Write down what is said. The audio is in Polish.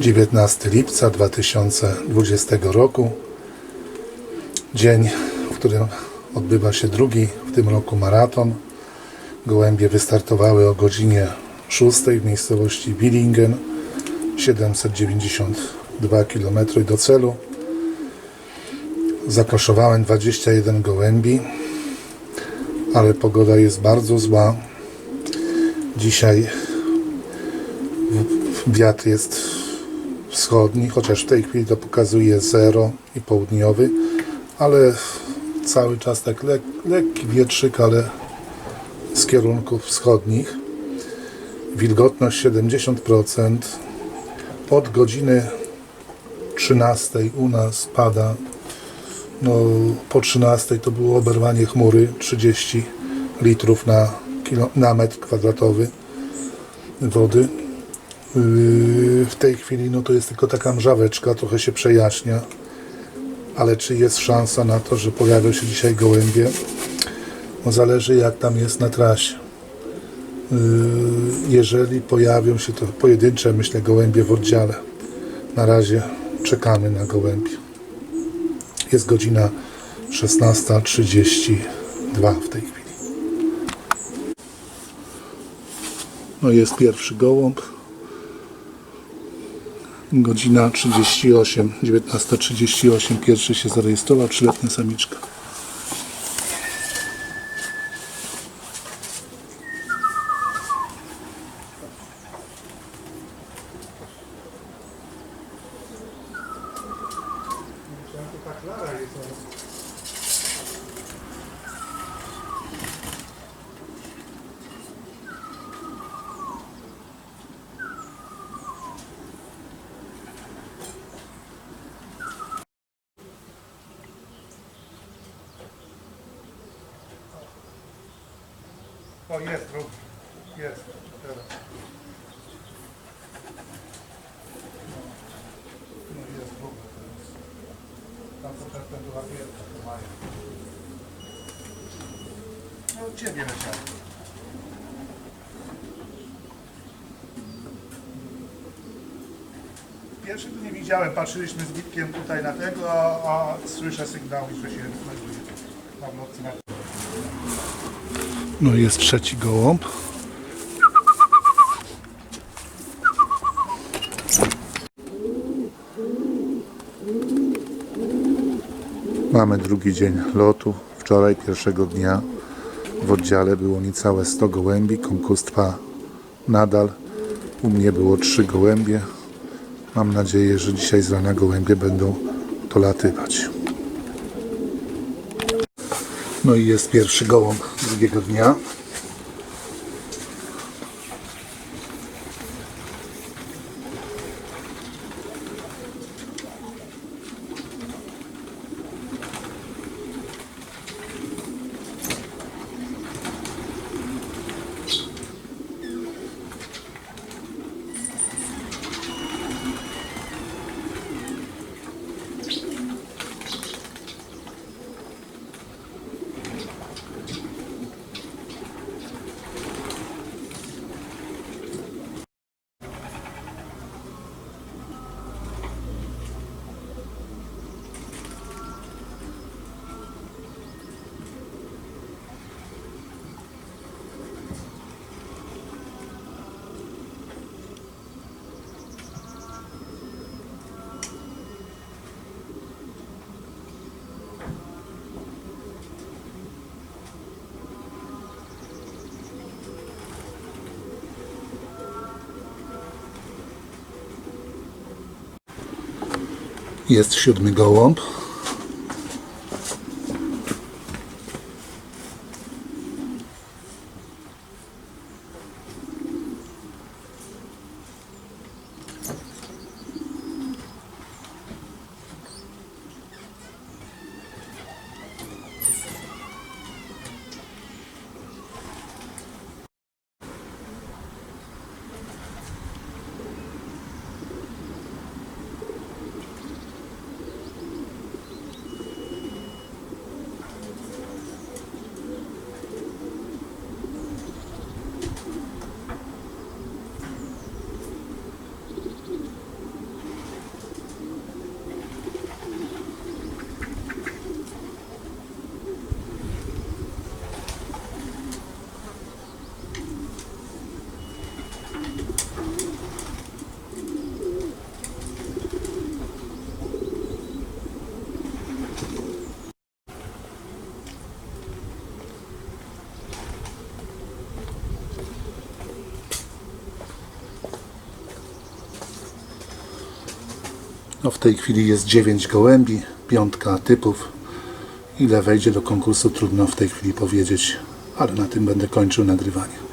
19 lipca 2020 roku. Dzień, w którym odbywa się drugi w tym roku maraton. Gołębie wystartowały o godzinie 6 w miejscowości Willingen. 792 km do celu. Zakoszowałem 21 gołębi, ale pogoda jest bardzo zła. Dzisiaj wiatr jest wschodni, chociaż w tej chwili to pokazuje 0 i południowy, ale cały czas tak lek, lekki wietrzyk, ale z kierunków wschodnich. Wilgotność 70%. Od godziny 13 u nas pada. No, po 13 to było oberwanie chmury 30 litrów na, kilo, na metr kwadratowy wody. Yy, W tej chwili no to jest tylko taka mrzaweczka, trochę się przejaśnia, ale czy jest szansa na to, że pojawią się dzisiaj gołębie? No zależy jak tam jest na trasie. Yy, Jeżeli pojawią się to pojedyncze, myślę, gołębie w oddziale. Na razie czekamy na gołębie. Jest godzina 16.32 w tej chwili. No jest pierwszy gołąb. Godzina 38, 19.38. Pierwszy się zarejestrował, trzyletnia samiczka. O, jest drugi. Jest. Teraz. No jest teraz. Tam przedtem była pierwsza, to mają. No u Ciebie leciało. Pierwszy tu nie widziałem, patrzyliśmy z Witkiem tutaj na tego, a, a słyszę sygnały, że się znajduje. Tam w nocy na no jest trzeci gołąb. Mamy drugi dzień lotu. Wczoraj, pierwszego dnia, w oddziale było niecałe 100 gołębi. Konkurs nadal. U mnie było 3 gołębie. Mam nadzieję, że dzisiaj z rana gołębie będą dolatywać. No i jest pierwszy gołąb drugiego dnia. Jest siódmy gołąb. No w tej chwili jest 9 gołębi, piątka typów. Ile wejdzie do konkursu trudno w tej chwili powiedzieć, ale na tym będę kończył nagrywanie.